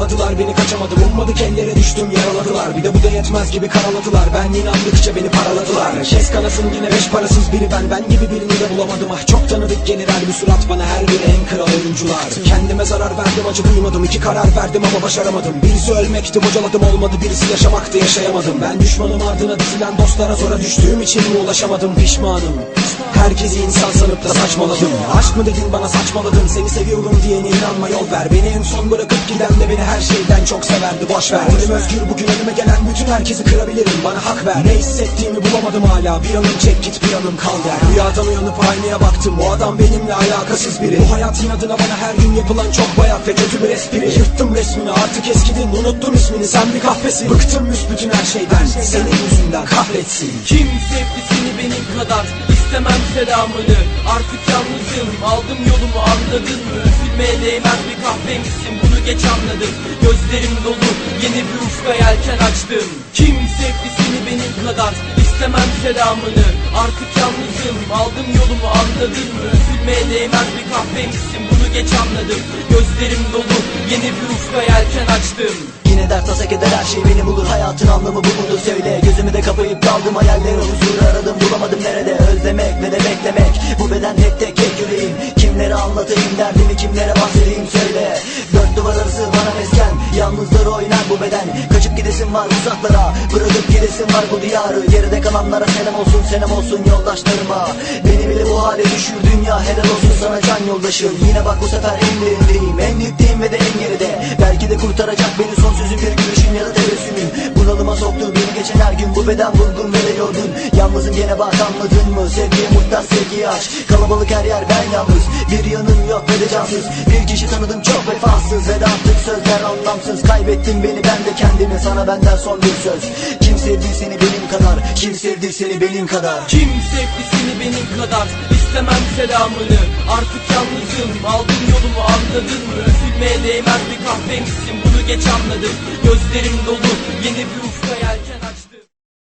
Kovaladılar beni kaçamadım. Ummadık ellere düştüm yaraladılar. Bir de bu da yetmez gibi karaladılar. Ben inandıkça beni paraladılar. Kes kanasın yine beş parasız biri ben. Ben gibi birini de bulamadım. Ah çok tanıdık gelir her bir surat bana. Her biri en kral oyuncular. Kendime zarar verdim acı duymadım. İki karar verdim ama başaramadım. Birisi ölmekti bocaladım olmadı birisi yaşamaktı yaşayamadım. Ben düşmanım ardına dizilen dostlara zora düştüğüm için mi ulaşamadım? Pişmanım Herkesi insan sanıp da saçmaladım. Aşk mı dedin bana saçmaladın. Seni seviyorum diyene inanma yol ver. Beni en son bırakıp giden de beni her şeyden çok severdi. Boş ver. Ölüm özgür bugün önüme gelen bütün herkesi kırabilirim. Bana hak ver. Ne hissettiğimi bulamadım hala. Bir anım çek git bir anım kal der. Rüyadan uyanıp aynaya baktım. O adam benimle alakasız biri. Bu hayat inadına bana her gün yapılan çok bayat ve kötü bir espri. Yırttım resmini. Artık eskidin. Unuttum ismini. Sen bir kahpesin Bıktım büsbütün her şeyden. Senin yüzünden kahretsin. Kim sevdi seni selamını. Artık yalnızım. Aldım yolumu anladın mı? Üzülmeye değmez bir kahveymişsin Bunu geç anladım. Gözlerim dolu. Yeni bir ufka yelken açtım. Kim sevdi benim kadar İstemem selamını? Artık yalnızım. Aldım yolumu anladın mı? Üzülmeye değmez bir kahveymişsin Bunu geç anladım. Gözlerim dolu. Yeni bir ufka yelken açtım. Yine dert tasa keder her şey beni bulur. Hayatın anlamı bu mudur? Söyle. Gözümü de kapayıp kaldım hayallere huzuru aradım. Bulamadım nerede ve de beklemek Bu beden hep tek tek yüreğim. Kimlere anlatayım derdimi kimlere bahsedeyim söyle. Dört duvar arası bana mesken Yalnızları oynar bu beden. Kaçıp gidesim var uzaklara Bırakıp gidesim var bu diyarı. Geride kalanlara selam olsun selam olsun yoldaşlarıma. Beni bile bu hale düşür dünya helal olsun sana can yoldaşım. Yine bak bu sefer en derindeyim. En dipteyim ve geçen her gün Bu beden vurgun ve de yorgun. Yalnızım gene bak anladın mı? Sevgiye muhtaç sevgiye aç Kalabalık her yer ben yalnız. Bir yanım yok ve de cansız. Bir kişi tanıdım çok vefasız. Ve de attık sözler anlamsız. Kaybettin beni ben de kendimi Sana benden son bir söz. Kim sevdi seni benim kadar? Kim sevdi seni benim kadar? Kim sevdi seni benim kadar? İstemem selamını. Artık yalnızım. Aldım yolumu anladın mı? Üzülmeye değmez bir kahveymişsin Bunu geç anladım. Gözlerim dolu. Yeni bir ufka yelken